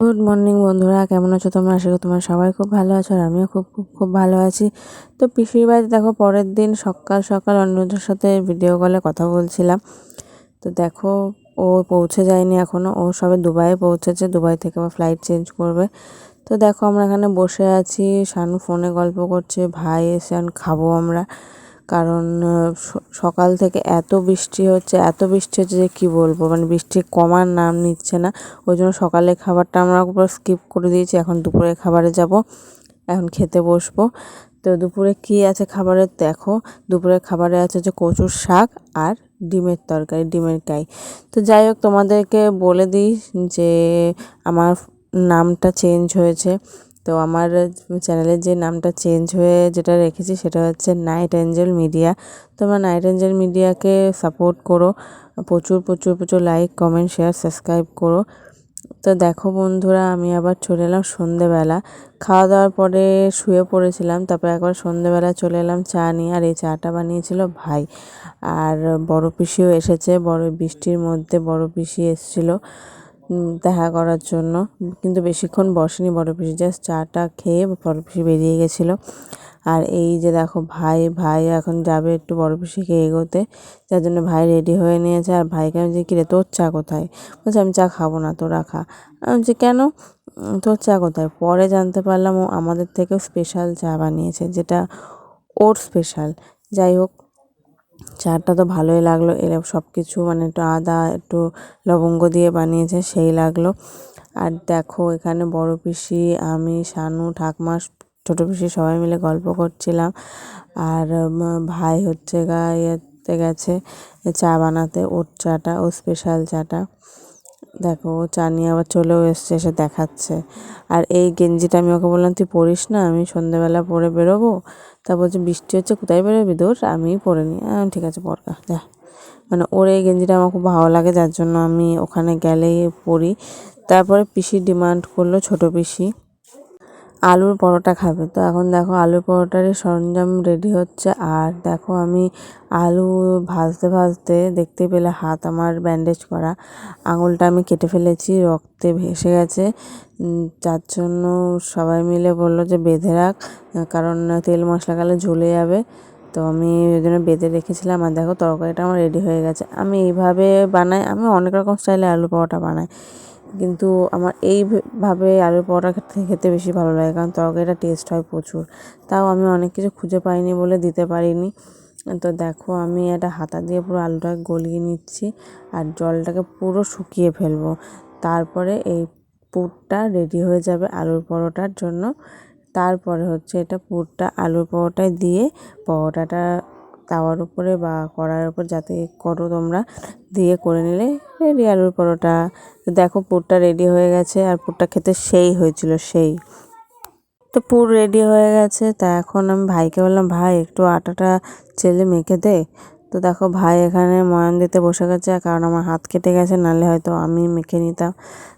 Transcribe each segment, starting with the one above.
Good morning বন্ধুরা, কেমন আছো তোমরা? আশা করি তোমরা সবাই খুব ভালো আছো আর আমিও খুব খুব খুব ভালো আছি। তো পিসির বাড়িতে দেখো, পরের দিন সকাল সকাল অন্যদের সাথে ভিডিও কলে কথা বলছিলাম। তো দেখো, ও পৌঁছে যায়নি এখনও ও সবে দুবাইয়ে পৌঁছেছে, দুবাই থেকে আবার ফ্লাইট চেঞ্জ করবে। তো দেখো আমরা এখানে বসে আছি। শানু ফোনে গল্প করছে, ভাই এসে খাব আমরা। কারণ সকাল থেকে এত বৃষ্টি হচ্ছে, এত বৃষ্টি হচ্ছে যে কী বলব? মানে বৃষ্টি কমার নাম নিচ্ছে না। ওই জন্য সকালে খাবারটা আমরা পুরো স্কিপ করে দিয়েছি। এখন দুপুরে খাবারে যাব, এখন খেতে বসবো। তো দুপুরে কি আছে খাবারে দেখো। দুপুরে খাবারে আছে যে কচুর শাক আর ডিমের তরকারি, ডিমের কাই। তো যাই হোক তোমাদেরকে বলে দিই যে, আমার নামটা চেঞ্জ হয়েছে। তো আমার চ্যানেলের যে নামটা চেঞ্জ হয়ে যেটা রেখেছি সেটা হচ্ছে নাইট অ্যাঞ্জেল মিডিয়া। তোমরা নাইট অ্যাঞ্জেল মিডিয়াকে সাপোর্ট করো, প্রচুর প্রচুর প্রচুর লাইক, কমেন্ট, শেয়ার, সাবস্ক্রাইব করো। তো দেখো বন্ধুরা, আমি আবার চলে এলাম সন্ধেবেলা। খাওয়া দাওয়ার পরে শুয়ে পড়েছিলাম, তারপর একবার সন্ধেবেলা চলে এলাম চা নিয়ে, আর এই চাটা বানিয়েছিল ভাই। আর বড় পিসিও এসেছে, বড় বৃষ্টির মধ্যে বড় পিসি এসেছিল। দেখা করার জন্য। কিন্তু বেশিক্ষণ বসেনি বড় পিসি জাস্ট চাটা খেয়ে বড় পিসি বেরিয়ে গেছিল। আর এই যে দেখো, ভাই ভাই এখন যাবে একটু বড় পিসিকে এগোতে। যার জন্য ভাই রেডি হয়ে নিয়েছে। আর ভাইকে আমি যে কিরে, তোর চা কোথায়? বলছে, আমি চা খাব না তো রাখা আমি বলছি, কেন? তোর চা কোথায়? পরে জানতে পারলাম ও আমাদের থেকেও স্পেশাল চা বানিয়েছে, যেটা ওর স্পেশাল যাই হোক চাটা তো ভালোই লাগল এলে সব কিছু মানে একটু আদা, একটু লবঙ্গ দিয়ে বানিয়েছে, সেই লাগল। আর দেখো, এখানে বড় পিসি, আমি, শানু, ঠাকমা, ছোটো পিসি সবাই মিলে গল্প করছিলাম। আর ভাই হচ্ছে গা, ইয়েতে গেছে, চা বানাতে, ওর চাটা, ও স্পেশাল চাটা। দেখো ও চা নিয়ে আবার চলেও এসছে এসে দেখাচ্ছে। আর এই গেঞ্জিটা আমি ওকে বললাম তুই পরিস না আমি সন্ধেবেলা পরে বেরোবো। তা বলছে বৃষ্টি হচ্ছে কোথায় বেরোবি? দূর আমি পরে নি। আহ, ঠিক আছে পরকা যা। মানে ওর এই গেঞ্জিটা আমার খুব ভালো লাগে যার জন্য আমি ওখানে গেলেই পরি। তারপরে পিসি ডিমান্ড করল ছোটো পিসি। আলুর পরোটা খাবে। তো এখন দেখো আলুর পরোটারই সরঞ্জাম রেডি হচ্ছে। আর দেখো আমি আলু ভাজতে ভাজতে দেখতে পেলে হাত আমার ব্যান্ডেজ করা। আঙুলটা আমি কেটে ফেলেছি, রক্তে ভেসে গেছে। যার জন্য সবাই মিলে বলল যে বেঁধে রাখ, কারণ তেল মশলা গেলে ঝুলে যাবে। তো আমি ওই জন্য বেঁধে রেখেছিলাম। আর দেখো তরকারিটা আমার রেডি হয়ে গেছে। আমি এইভাবে বানাই, আমি অনেক রকম স্টাইলে আলু পরোটা বানাই। কিন্তু আমার এইভাবে আলুর পরোটা খেতে বেশি ভালো লাগে, কারণ তরকারিটা টেস্ট হয় প্রচুর। তাও আমি অনেক কিছু খুঁজে পাইনি বলে দিতে পারিনি। তো দেখো, আমি একটা হাতা দিয়ে পুরো আলুটাকে গলিয়ে নিচ্ছি আর জলটাকে পুরো শুকিয়ে ফেলব। তারপরে এই পুরটা রেডি হয়ে যাবে আলুর পরোটার জন্য। তারপরে হচ্ছে এটা পুরটা আলুর পরোটায় দিয়ে পরোটাটা তাওয়ার উপরে বা কড়াইয়ের উপর যাতে করো তোমরা, দিয়ে করে নিলে রেডি। আলুর পরোটা, দেখো পুরটা রেডি হয়ে গেছে আর পুরটা খেতে সেই হয়েছিল, সেই। তো পুর রেডি হয়ে গেছে, তা এখন আমি ভাইকে বললাম, ভাই, একটু আটাটা চেলে মেখে দে। তো দেখো ভাই এখানে ময়ান দিতে বসে গেছে, কারণ আমার হাত কেটে গেছে, নাহলে হয়তো আমি মেখে নিতাম।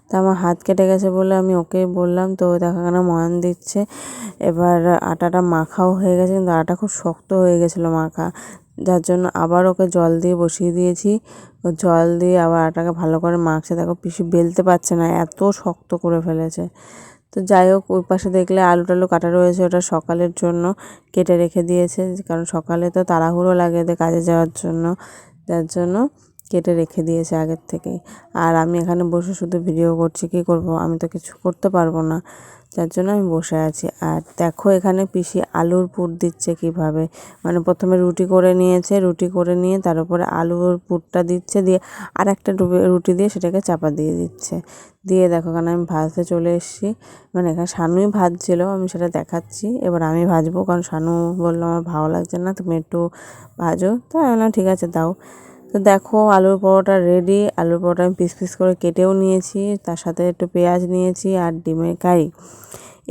তা আমার হাত কেটে গেছে বলে আমি ওকে বললাম, তো দেখো এখানে ময়ান দিচ্ছে। এবার আটাটা মাখাও হয়ে গেছে, কিন্তু আটা খুব শক্ত হয়ে গেছিল মাখা। যার জন্য আবার ওকে জল দিয়ে বসিয়ে দিয়েছি। ও জল দিয়ে আবার আটাকে ভালো করে মাখছে। দেখো পিসি বেলতে পারছে না, এত শক্ত করে ফেলেছে। তো যাই হোক, ওই পাশে দেখলে আলু টালু কাটা রয়েছে, ওটা সকালের জন্য কেটে রেখে দিয়েছে। কারণ সকালে তো তাড়াহুড়ো লাগে কাজে যাওয়ার জন্য, যার জন্য কেটে রেখে দিয়েছে আগের থেকেই। আর আমি এখানে বসে শুধু ভিডিও করছি, কী করব? আমি তো কিছু করতে পারব না। যার জন্য আমি বসে আছি। আর দেখো এখানে পিসি আলুর পুর দিচ্ছে কীভাবে? মানে প্রথমে রুটি করে নিয়েছে, রুটি করে নিয়ে তার উপরে আলুর পুরটা দিচ্ছে দিয়ে আর একটা রুটি দিয়ে সেটাকে চাপা দিয়ে দিচ্ছে। দিয়ে দেখো কারণ আমি ভাজতে চলে এসেছি। মানে এখানে শানুই ভাজছিল, আমি সেটা দেখাচ্ছি। এবার আমি ভাজবো, কারণ শানু বলল আমার ভালো লাগছে না, তুমি একটু ভাজো। তো আমি বললাম, ঠিক আছে, দাও। তো দেখো আলুর পরোটা রেডি আলুর পরোটা আমি পিস পিস করে কেটেও নিয়েছি, তার সাথে একটু পেঁয়াজ নিয়েছি আর ডিমের কারি।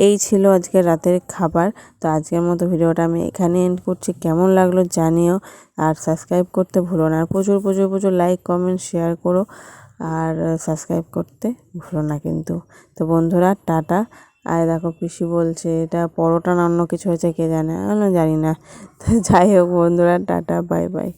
এই ছিল আজকে রাতের খাবার। তো আজকের মতো ভিডিওটা আমি এখানে এন্ড করছি। কেমন লাগল জানিও আর সাবস্ক্রাইব করতে ভুলো না। আর প্রচুর প্রচুর প্রচুর লাইক কমেন্ট শেয়ার করো। আর সাবস্ক্রাইব করতে ভুলো না কিন্তু। তো বন্ধুরা, টাটা। আর দেখো পিসি বলছে, এটা পরোটা না অন্য কিছু হয়েছে কে জানে? জানি না। তো যাই হোক বন্ধুরা, টাটা বাই বাই